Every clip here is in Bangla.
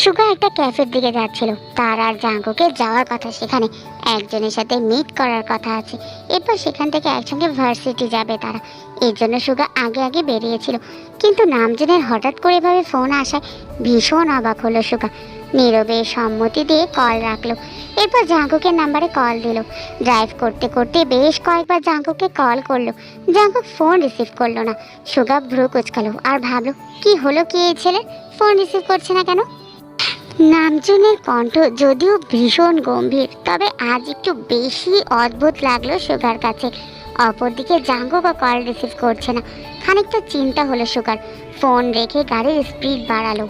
সুগা একটা ক্যাফের দিকে যাচ্ছিল। তার আর জাঙ্কুকে যাওয়ার কথা সেখানে, একজনের সাথে মিট করার কথা আছে। এরপর সেখান থেকে একসঙ্গে ভার্সিটি যাবে তারা। এর জন্য সুগা আগে আগে বেরিয়েছিল। কিন্তু নামজনের হঠাৎ করে এভাবে ফোন আসায় ভীষণ অবাক হলো সুগা। নীরবে সম্মতি দিয়ে কল রাখল। এরপর জাঙ্কুকের নাম্বারে কল দিল। ড্রাইভ করতে করতে বেশ কয়েকবার জাঙ্কুকে কল করল। জাঙ্কুক ফোন রিসিভ করল না। সুগা ভ্রু কুচকালো আর ভাবলো, কি হলো কি এই ছেলে ফোন রিসিভ করছে না কেন? নামজনের কণ্ঠ যদিও ভীষণ গম্ভীর, তবে আজ একটু বেশি অদ্ভুত লাগল সুগার কাছে। অপরদিকে জাঙ্গুকও কল রিসিভ করছে না। খানিকটা চিন্তা হলো সুগার। ফোন রেখে গাড়ির স্পিড বাড়ালো।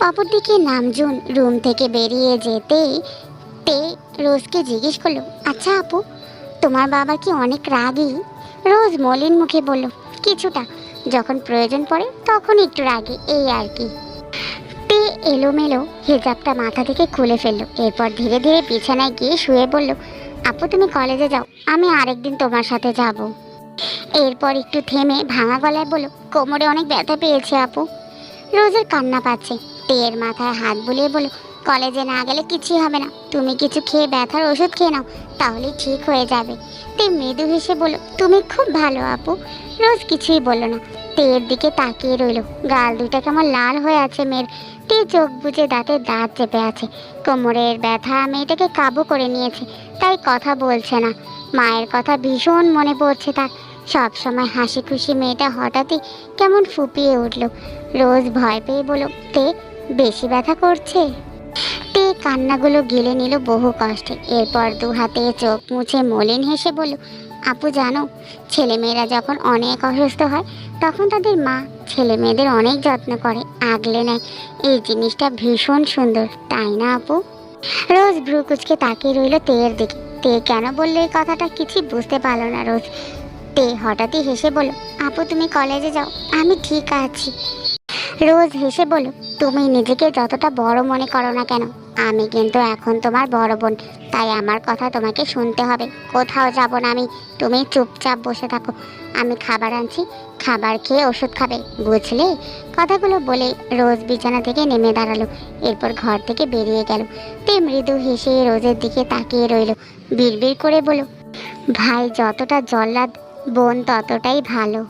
অপরদিকে নামজুন রুম থেকে বেরিয়ে যেতেই তে রোজকে জিজ্ঞেস করল আচ্ছা আপু, তোমার বাবা কি অনেক রাগী? রোজ মলিন মুখে বলল, কিছুটা। যখন প্রয়োজন পড়ে তখন একটু রাগে, এই আর কি। এলোমেলো হিজাবটা মাথা থেকে খুলে ফেলল। এরপর ধীরে ধীরে বিছানায় গিয়ে শুয়ে বলল, আপু, তুমি কলেজে যাও, আমি আরেকদিন তোমার সাথে যাব। এরপর একটু থেমে ভাঙা গলায় বলল, কোমরে অনেক ব্যথা পেয়েছে, আপু। রোজের কান্না পাচ্ছে। তেয়ের মাথায় হাত বুলিয়ে বলল কলেজে না গেলে কিছুই হবে না। তুমি কিছু খেয়ে ব্যথার ওষুধ খেয়ে নাও তাহলে ঠিক হয়ে যাবে। তে মৃদু হেসে বলল, তুমি খুব ভালো আপু। রোজ কিছুই বলল না। তেয়ের দিকে তাকিয়ে রইল। গাল দুটা কেমন লাল হয়ে আছে মেয়ের। তে চোখ বুজে দাঁতে দাঁত চেপে আছে। কোমরের ব্যথা মেয়েটাকে কাবু করে নিয়েছে, তাই কথা বলছে না। মায়ের কথা ভীষণ মনে পড়ছে তার। সব সময় হাসি খুশি মেয়েটা হঠাৎই কেমন ফুপিয়ে উঠল। রোজ ভয় পেয়ে বলো তে, বেশি ব্যথা করছে? তে কান্নাগুলো গিলে নিল বহু কষ্টে। এরপর দু হাতে চোখ মুছে মলিন হেসে বলল, আপু, জানো, ছেলেমেয়েরা যখন অনেক অসুস্থ হয়, তখন তাদের মা ছেলে মেয়েদের অনেক যত্ন করে। আগলে নেয়। এই জিনিসটা ভীষণ সুন্দর, তাই না, আপু? রোজ ভ্রু কুচকে তাকিয়ে রইল তেয়ের দিকে। তে কেন বলল এই কথাটা কিছুই বুঝতে পারল না রোজ। তে হঠাৎই হেসে বলল, আপু, তুমি কলেজে যাও, আমি ঠিক আছি। রোজ হেসে বলল তুমি নিজেকে যতটা বড় মনে করো না কেন, আমি কিন্তু এখন তোমার বড় বোন। তাই আমার কথা তোমাকে শুনতে হবে। কোথাও যাব না আমি। তুমি চুপচাপ বসে থাকো। আমি খাবার আনছি, খাবার খেয়ে ওষুধ খাবে, বুঝলে? কথাগুলো বলে রোজ বিছানা থেকে নেমে দাঁড়াল। এরপর ঘর থেকে বেরিয়ে গেল। তে মৃদু হেসে রোজের দিকে তাকিয়ে রইল। বিড়বিড় করে বলল, ভাই, যতটা জল্লাদ, বোন ততটাই ভালো।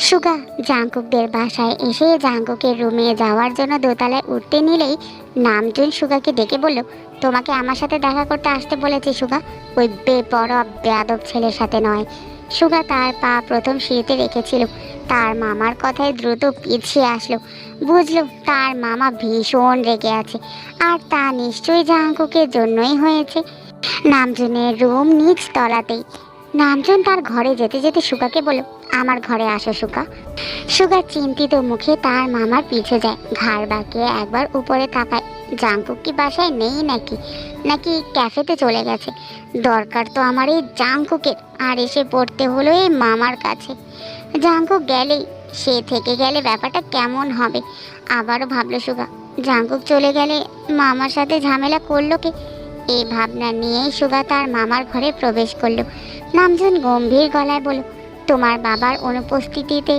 সুগা, জাঙ্কুকদের বাসায় এসে জাঙ্কুকের রুমে যাওয়ার জন্য দোতলায় উঠতে নিলেই নামজুন সুগাকে ডেকে বলল, তোমাকে আমার সাথে দেখা করতে আসতে বলেছি সুগা। ওই বেপরব বেয়াদব ছেলের সাথে নয়। সুগা তার পা প্রথম সিঁড়িতে রেখেছিল। তার মামার কথায় দ্রুত পিছিয়ে আসলো। বুঝলো তার মামা ভীষণ রেগে আছে। আর তা নিশ্চয়ই জাঙ্কুকের জন্যই হয়েছে। নামজুনের রুম নিচ তলাতেই নামজন তার ঘরে যেতে যেতে সুগাকে বলল আমার ঘরে আসো সুগা সুগা চিন্তিত মুখে তার মামার পিছে যায়। ঘাড় বাঁকিয়ে একবার উপরে তাকায়। জাঙ্কুক কি বাসায় নেই নাকি? নাকি ক্যাফেতে চলে গেছে? দরকার তো আমার এই জাঙ্কুকের আর এসে পড়তে হলো এই মামার কাছে। জাঙ্কুক গেলেই। সে থেকে গেলে ব্যাপারটা কেমন হবে? আবারও ভাবলো সুগা। জাঙ্কুক চলে গেলে মামার সাথে ঝামেলা করল কে? এই ভাবনা নিয়েই সুগা তার মামার ঘরে প্রবেশ করল। নামজন গম্ভীর গলায় বলল তোমার বাবার অনুপস্থিতিতে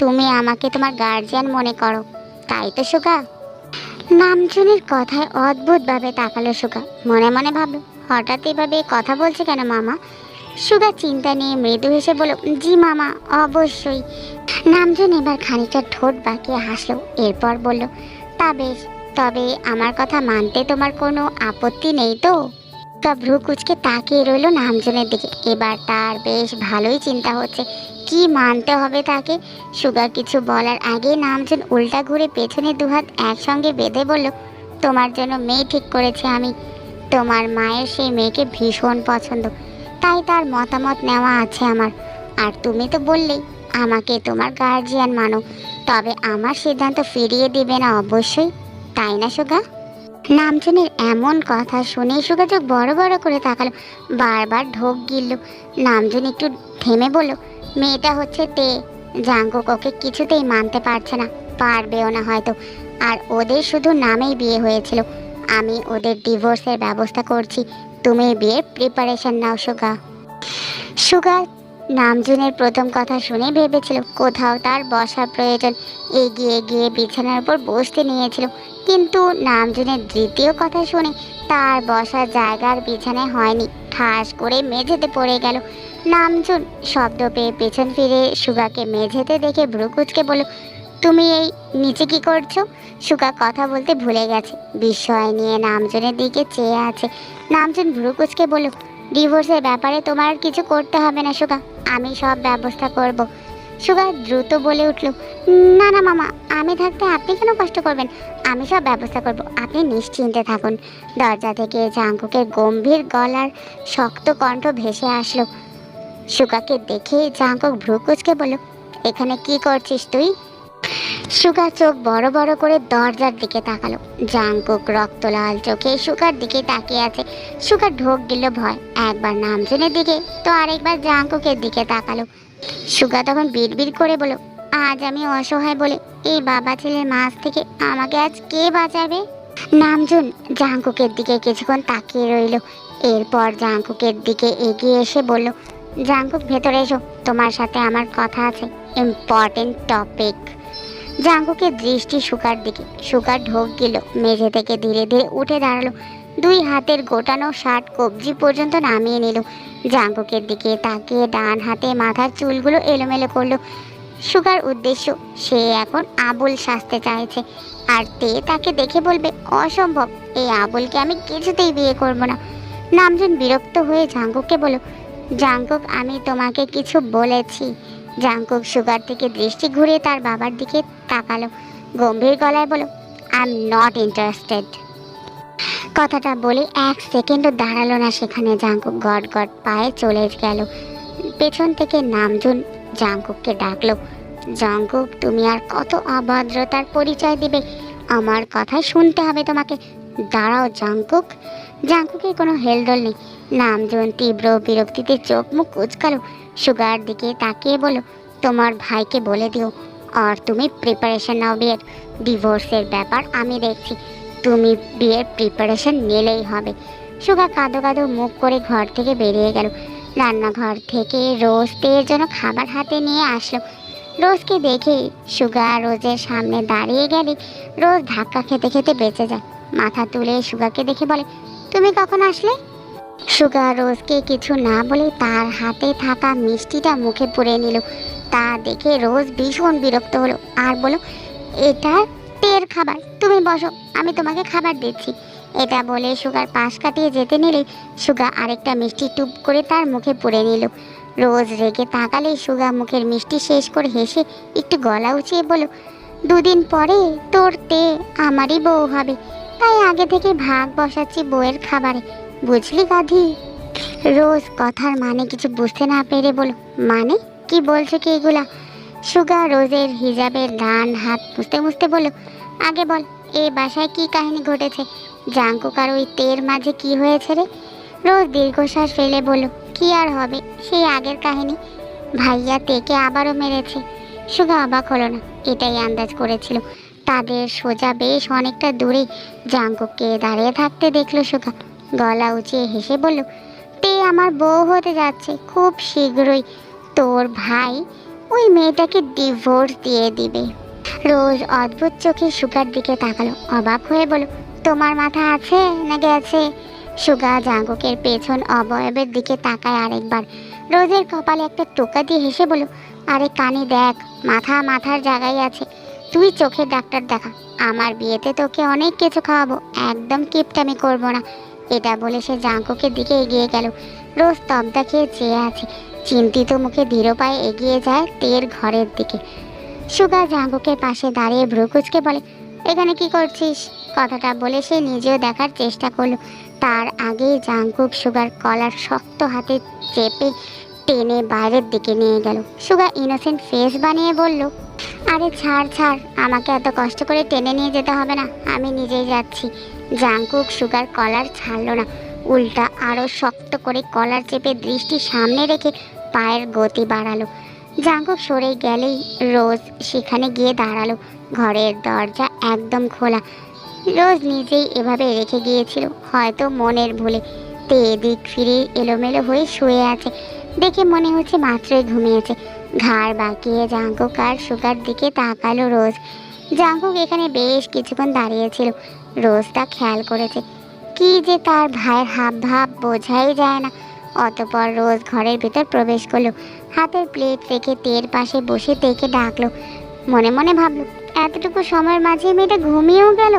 তুমি আমাকে তোমার গার্জিয়ান মনে করো। তাই তো সুগা? নামজনের কথায় অদ্ভুতভাবে তাকালো সুগা। মনে মনে ভাবলো, হঠাৎ এভাবে কথা বলছে কেন মামা? সুগা চিন্তা নিয়ে মৃদু হেসে বলল, জি মামা, অবশ্যই। নামজন এবার খানিকটা ঠোঁট বাঁকিয়ে হাসলো, এরপর বলল, তা বেশ, তবে আমার কথা মানতে তোমার কোনো আপত্তি নেই তো? তা ভ্রু কুচকে তাকিয়ে রইল নামজনের দিকে। এবার তার বেশ ভালোই চিন্তা হচ্ছে। কি মানতে হবে তাকে? সুগা কিছু বলার আগে নামজন উল্টা ঘুরে পেছনে দুহাত একসঙ্গে বেঁধে বলল, তোমার জন্য মেয়ে ঠিক করেছি আমি। তোমার মায়ের সেই মেয়েকে ভীষণ পছন্দ। তাই তার মতামত নেওয়া আছে আমার। আর তুমি তো বললেই, আমাকে তোমার গার্জিয়ান মানো। তবে আমার সিদ্ধান্ত ফিরিয়ে দিবে না অবশ্যই। তাই না, সুগা? নামজনের এমন কথা শুনে সুগা চোখ বড় বড় করে তাকালো। বারবার ঢোক গিলল। নামজন একটু থেমে বলল, মেয়েটা হচ্ছে তে। জাঙ্কুক ওকে কিছুতেই মানতে পারছে না। পারবেও না হয়তো। আর ওদের শুধু নামেই বিয়ে হয়েছিল। আমি ওদের ডিভোর্সের ব্যবস্থা করছি। তুমি বিয়ের প্রিপারেশন নাও, সুগা। সুগা নামজুনের প্রথম কথা শুনে ভেবেছিল কোথাও তার বসার প্রয়োজন। এগিয়ে গিয়ে বিছানার উপর বসতে নিয়েছিল। কিন্তু নামজুনের দ্বিতীয় কথা শুনে তার বসার জায়গার বিছানায় হয়নি। ঠাস করে মেঝেতে পড়ে গেল। নামজুন শব্দ পেয়ে পেছন ফিরে সুগাকে মেঝেতে দেখে ভ্রুকুচকে বলল, তুমি এই নিচে কি করছ? সুগা কথা বলতে ভুলে গেছে। বিস্ময় নিয়ে নামজনের দিকে চেয়ে আছে। নামজন ভ্রুকুচকে বলল ডিভোর্সের ব্যাপারে তোমার আর কিছু করতে হবে না, সুগা। আমি সব ব্যবস্থা করব। সুগা দ্রুত বলে উঠল, না না, মামা, আমি থাকতে আপনি কেন কষ্ট করবেন? আমি সব ব্যবস্থা করব। আপনি নিশ্চিন্তে থাকুন। দরজা থেকে জাঙ্কুকের গম্ভীর গলার শক্ত কণ্ঠ ভেসে আসলো। সুগাকে দেখে জাঙ্কুক ভ্রুকুচকে বলল, এখানে কি করছিস তুই? সুগা চোখ বড় বড় করে দরজার দিকে তাকালো। জাঙ্কুক রক্ত লাল চোখে সুগার দিকে তাকিয়ে আছে। সুগার ঢোক গেল ভয়। একবার নামজনের দিকে তো আরেকবার জাঙ্কুকের দিকে তাকালো। সুগা তখন বিড়বিড় করে বলো আজ আমি অসহায় বলে এই বাবা ছেলের মাছ থেকে আমাকে আজ কে বাঁচাবে? নামজুন জাঙ্কুকের দিকে কিছুক্ষণ তাকিয়ে রইল। এরপর জাঙ্কুকের দিকে এগিয়ে এসে বলল জাঙ্কুক ভেতরে এসো। তোমার সাথে আমার কথা আছে। Important topic. জাঙ্কুকের দৃষ্টি সুকার দিকে সুকার ঢোক গেল। মেঝে থেকে ধীরে ধীরে উঠে দাঁড়াল। দুই হাতের গোটানো শার্ট কবজি পর্যন্ত নামিয়ে নিল। জাঙ্কুকের দিকে তাকিয়ে ডান হাতে মাথার চুলগুলো এলোমেলো করল। সুগার উদ্দেশ্য, সে এখন আবুল সাজতে চাইছে। আর তে তাকে দেখে বলবে, অসম্ভব, এই আবুলকে আমি কিছুতেই বিয়ে করব না। নামজন বিরক্ত হয়ে জাঙ্কুককে বলো জাঙ্কুক, আমি তোমাকে কিছু বলেছি। জাঙ্কুক সুগার থেকে দৃষ্টি ঘুরিয়ে তার বাবার দিকে তাকালো। গম্ভীর গলায় বলো আই এম নট ইন্টারেস্টেড কথাটা বলে এক সেকেন্ডও দাঁড়াল না সেখানে। জাঙ্কুক গট গট পায়ে চলে গেল। পেছন থেকে নামজুন জাঙ্কুককে ডাকলো জাঙ্কুক তুমি আর কত অভদ্রতার পরিচয় দিবে? আমার কথা শুনতে হবে তোমাকে। দাঁড়াও জাঙ্কুক জাঙ্কুকের কোনো হেলদোল নেই। নামজন তীব্র বিরক্তিতে চোখ মুখ কুচকালো। সুগার দিকে তাকিয়ে বলো, তোমার ভাইকে বলে দিও। আর তুমি প্রিপারেশন নাও বিয়ের। ডিভোর্সের ব্যাপার আমি দেখছি। তুমি বিয়ের প্রিপারেশন নিলেই হবে। সুগা কাঁদো কাঁদো মুখ করে ঘর থেকে বেরিয়ে গেল। রান্নাঘর থেকে রোজ তের জন্য খাবার হাতে নিয়ে আসলো। রোজকে দেখে সুগা রোজের সামনে দাঁড়িয়ে গেলে রোজ ধাক্কা খেতে খেতে বেঁচে যায়। মাথা তুলে সুগাকে দেখে বলে, তুমি কখন আসলে? সুগা রোজকে কিছু না বলে তার হাতে থাকা মিষ্টিটা মুখে পুরে নিল। তা দেখে রোজ ভীষণ বিরক্ত হলো আর বলো এটা টের খাবার, তুমি বসো, আমি তোমাকে খাবার দিচ্ছি। এটা বলে সুগার পাশ কাটিয়ে যেতে নিলে সুগা আরেকটা মিষ্টি টুপ করে তার মুখে পুরে নিল। রোজ রেগে তাকালে সুগা মুখের মিষ্টি শেষ করে হেসে একটু গলা উঁচিয়ে বলো দুদিন পরে তোর তে আমারই বউ হবে। তাই আগে থেকে ভাগ বসাচ্ছি বউয়ের খাবারে। বুঝলি গাধি? রোজ কথার মানে কিছু বুঝতে না পেরে বলো মানে? কি বলছো কি এগুলা? সুগা রোজের হিজাবের ডান হাত মুছতে মুছতে বলো। আগে বল এই বাসায় কি কাহিনী ঘটেছে? জাঙ্কুক আর ওই তের মাঝে কি হয়েছে রে? রোজ দীর্ঘশ্বাস ফেলে বলো, কি আর হবে? সেই আগের কাহিনী ভাইয়া তেকে আবারও মেরেছে। সুগা অবাক হলো না, এটাই আন্দাজ করেছিল। তাদের সোজা বেশ অনেকটা দূরে জাঙ্কুককে দাঁড়িয়ে থাকতে দেখল সুগা। গলা উঁচিয়ে হেসে বলল, তে আমার বউ হতে যাচ্ছে, খুব শীঘ্রই। তোর ভাই ওই মেয়েটাকে ডিভোর্স দিয়ে দিবে। রোজ অদ্ভুত চোখে সুগার দিকে তাকালো, অবাক হয়ে বলো তোমার মাথা আছে না গেছে? সুগা জাঙ্গুকের পেছন অবয়বের দিকে তাকায় আরেকবার। রোজের কপালে একটা টোকা দিয়ে হেসে বলো আরে কানে দেখ, মাথা মাথার জায়গায় আছে। তুই চোখের ডাক্তার দেখা, আমার বিয়েতে তোকে অনেক কিছু খাওয়াবো, একদম কিপটামি করব না। এটা বলে সে জাঙ্কুকের দিকে এগিয়ে গেল। রোজ তবদা খেয়ে চেয়ে আছে। চিন্তিত মুখে ধীর পায়ে এগিয়ে যায় তের ঘরের দিকে। সুগা জাঙ্কুকের পাশে দাঁড়িয়ে ভ্রুকুচকে বলে, এখানে কি করছিস? কথাটা বলে সে নিজেও দেখার চেষ্টা করল। তার আগেই জাঙ্কুক সুগার কলার শক্ত হাতে চেপে টেনে বাইরের দিকে নিয়ে গেল। সুগা ইনোসেন্ট ফেস বানিয়ে বলল, আরে ছাড় ছাড়, আমাকে এত কষ্ট করে টেনে নিয়ে যেতে হবে না। আমি নিজেই যাচ্ছি। জাঙ্কুক সুগার কলার ছাড়লো না। উল্টা আরও শক্ত করে কলার চেপে দৃষ্টি সামনে রেখে পায়ের গতি বাড়ালো। জাঙ্কুক সরে গেলেই রোজ সেখানে গিয়ে দাঁড়াল। ঘরের দরজা একদম খোলা। রোজ নিজেই এভাবে রেখে গিয়েছিল, হয়তো মনের ভুলে। তে এদিক ফিরে এলোমেলো হয়ে শুয়ে আছে। দেখে মনে হচ্ছে মাত্রই ঘুমিয়েছে। ঘাড় বাঁকিয়ে জাঙ্কুক আর সুগার দিকে তাকালো রোজ। জাঙ্কুক এখানে বেশ কিছুক্ষণ দাঁড়িয়েছিল রোজ তা খেয়াল করেছে। কি যে তার ভাইয়ের হাব ভাব বোঝাই যায় না। অতপর রোজ ঘরের ভেতর প্রবেশ করল। হাতের প্লেট রেখে তের পাশে বসে তেকে ডাকলো। মনে মনে ভাবলো, এতটুকু সময়ের মাঝে মেয়েটা ঘুমিয়েও গেল?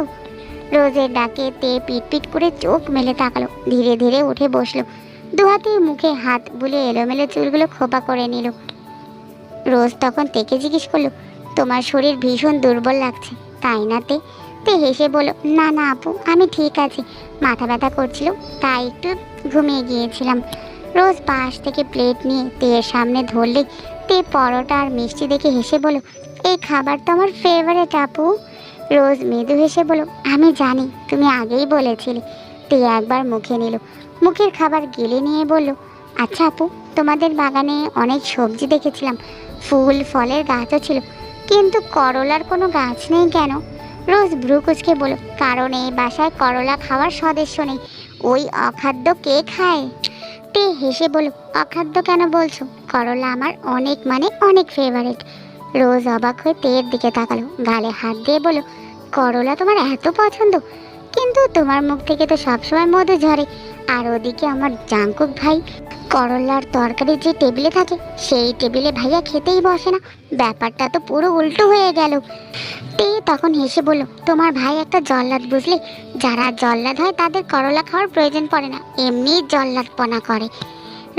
রোজের ডাকে তে পিট পিট করে চোখ মেলে তাকালো। ধীরে ধীরে উঠে বসল। দু হাতে মুখে হাত বুলিয়ে এলোমেলো চুলগুলো খোপা করে নিল। রোজ তখন তেকে জিজ্ঞেস করল, তোমার শরীর ভীষণ দুর্বল লাগছে, তাই না তে? তে হেসে বলল, না না আপু, আমি ঠিক আছি। মাথা ব্যথা করছিল, তাই একটু ঘুমিয়ে গিয়েছিলাম। রোজ পাশ থেকে প্লেট নিয়ে তেয়ের সামনে ধরলে তে পরোটা আর মিষ্টি দেখে হেসে বলল, এই খাবার তো আমার ফেভারেট আপু। রোজ মৃদু হেসে বলল, আমি জানি, তুমি আগেই বলেছিলে। তে একবার মুখে নিল, মুখের খাবার গেলে নিয়ে বলল আচ্ছা আপু, তোমাদের বাগানে অনেক সবজি দেখেছিলাম, ফুল, ফলের গাছও ছিল, কিন্তু করলার কোনো গাছ নেই কেন? রোজ ভ্রু কুচকে বলল কারণ এই বাসায় করলা খাওয়ার সদস্য নেই, ওই অখাদ্য কে খায়? তে হেসে বলল অখাদ্য কেন বলছো? করলা আমার অনেক মানে অনেক ফেভারিট রোজ অবাক হয়ে তের দিকে তাকালো, গালে হাত দিয়ে বলল করলা তোমার এত পছন্দ, কিন্তু তোমার মুখ থেকে তো সবসময় মধু ঝরে, আর ওদিকে আমার জাঙ্কুক ভাই, করলার তরকারি যে টেবিলে থাকে, সেই টেবিলে ভাইয়া খেতেই বসে না, ব্যাপারটা তো পুরো উল্টো হয়ে গেল। তে তখন হেসে বলল, তোমার ভাই একটা জল্লাদ বুঝলে? যারা জল্লাদ হয় তাদের করলা খাওয়ার প্রয়োজন পড়ে না, এমনি জল্লাদপনা করে।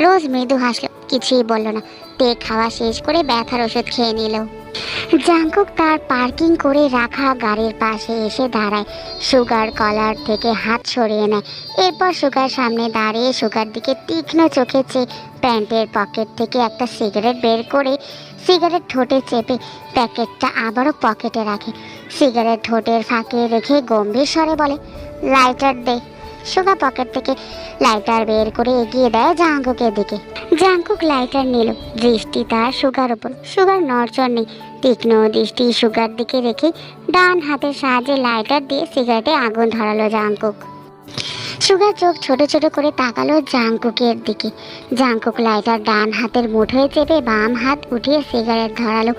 রোজ মৃদু হাসলো, কিছুই বলল না। তে খাওয়া শেষ করে ব্যথার ওষুধ খেয়ে নিল। জাঙ্কুক তার পার্কিং করে রাখা গাড়ির পাশে এসে দাঁড়ায়। সুগার কলার থেকে হাত সরিয়ে নেয়। এরপর সুগার সামনে দাঁড়িয়ে সুগার দিকে তীক্ষ্ণ চোখে চেয়ে প্যান্টের পকেট থেকে একটা সিগারেট বের করে সিগারেট ঠোঁটে চেপে প্যাকেটটা আবারও পকেটে রাখে। সিগারেট ঠোঁটের ফাঁকে রেখে গম্ভীর স্বরে বলে লাইটার দে। সুগা পকেট থেকে লাইটার বের করে এগিয়ে দেয় জাঙ্কুকের দিকে। জাঙ্কুক লাইটার নিল। দৃষ্টি তার সুগার ওপর সুগার নড়চড় নেই। তীক্ষ্ণ দৃষ্টি সুগার দিকে রেখে ডান হাতের সাহায্যে লাইটার দিয়ে সিগারেটে আগুন ধরালো জাঙ্কুক। সুগার চোখ ছোট ছোট করে তাকালো জাঙ্কুকের দিকে। জাঙ্কুক লাইটার ডান হাতের মুঠোয় চেপে বাম হাত উঠিয়ে সিগারেট ধরালো।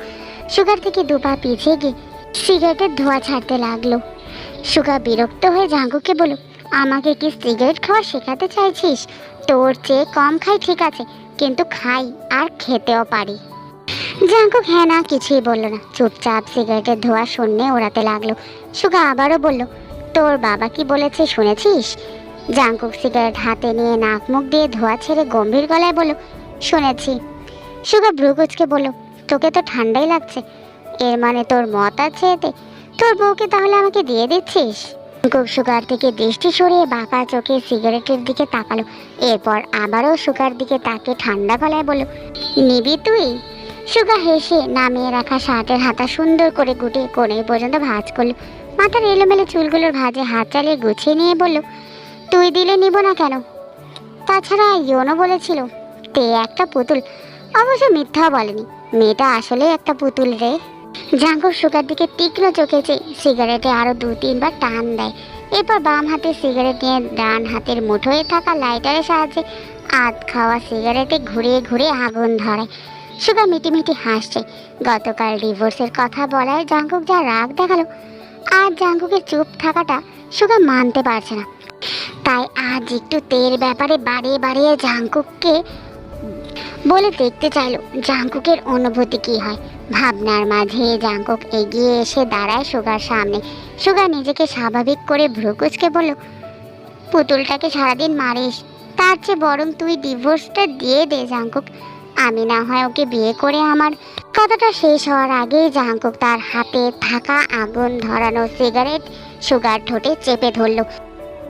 সুগার থেকে দুপা পিছিয়ে গিয়ে সিগারেটের ধোঁয়া ছাড়তে লাগল। সুগা বিরক্ত হয়ে জাঙ্কুকে বলল, আমাকে কি সিগারেট খাওয়া শেখাতে চাইছিস? তোর চেয়ে কম খাই ঠিক আছে, কিন্তু খাই আর খেতেও পারি। জাঙ্কুক হ্যাঁ না কিছুই বলল না। চুপচাপ সিগারেটের ধোঁয়া শূন্যে ওড়াতে লাগল। সুগা আবারও বলল তোর বাবা কি বলেছে শুনেছিস? জাঙ্কুক সিগারেট হাতে নিয়ে নাক মুখ দিয়ে ধোঁয়া ছেড়ে গম্ভীর গলায় বলল, শুনেছি। সুগা ভ্রুকুচকে বলল, তোকে তো ঠান্ডাই লাগছে। এর মানে তোর মত আছে এতে। তোর বউকে তাহলে আমাকে দিয়ে দিচ্ছিস? খুব সুগার থেকে দৃষ্টি সরিয়ে বাঁকা চোখে সিগারেটের দিকে তাকালো। এরপর আবারও সুগার দিকে তাকে ঠান্ডা গলায় বলল, নিবি তুই? সুগা হেসে নামিয়ে রাখা শার্টের হাতা সুন্দর করে গুটিয়ে কোণে পর্যন্ত ভাঁজ করল। মাথার এলোমেলো চুলগুলোর ভাঁজে হাত চালিয়ে গুছিয়ে নিয়ে বলল, তুই দিলে নিব না কেন? তাছাড়া ইয়োনো বলেছিল, তে একটা পুতুল। অবশ্য মিথ্যা বলেনি, মেয়েটা আসলে একটা পুতুল রে। জাঙ্কুক সুগার দিকে তীক্ষ্ণ চোখে চেয়ে সিগারেটে আরও দু তিনবার টান দেয়। এরপর বাম হাতে সিগারেট নিয়ে ডান হাতের মুঠোয় থাকা লাইটারের সাহায্যে আধ খাওয়া সিগারেটে ঘুরিয়ে ঘুরিয়ে আগুন ধরায় সুগা মিটিমিটি হাসছে। গতকাল ডিভোর্সের কথা বলায় জাঙ্কুক যা রাগ দেখাল আজ জাঙ্কুকের চুপ থাকাটা সুগা মানতে পারছে না। তাই আজ একটু তের ব্যাপারে বাড়িয়ে বাড়িয়ে জাঙ্কুককে বলে দেখতে চাইলো, জাঙ্কুকের অনুভূতি কি হয়। ভাবনার মাঝে জাঙ্কুক এগিয়ে এসে দাঁড়ায় সুগার সামনে। সুগা নিজেকে স্বাভাবিক করে ভ্রুকুচকে বলল, পুতুলটাকে সারাদিন মারিস, তার চেয়ে বরং তুই ডিভোর্সটা দিয়ে দে জাঙ্কুক। আমি না হয় ওকে বিয়ে করে আমার কথাটা শেষ হওয়ার আগেই জাহাঙ্গুক তার হাতে থাকা আগুন ধরানো সিগারেট সুগার ঠোঁটে চেপে ধরলো।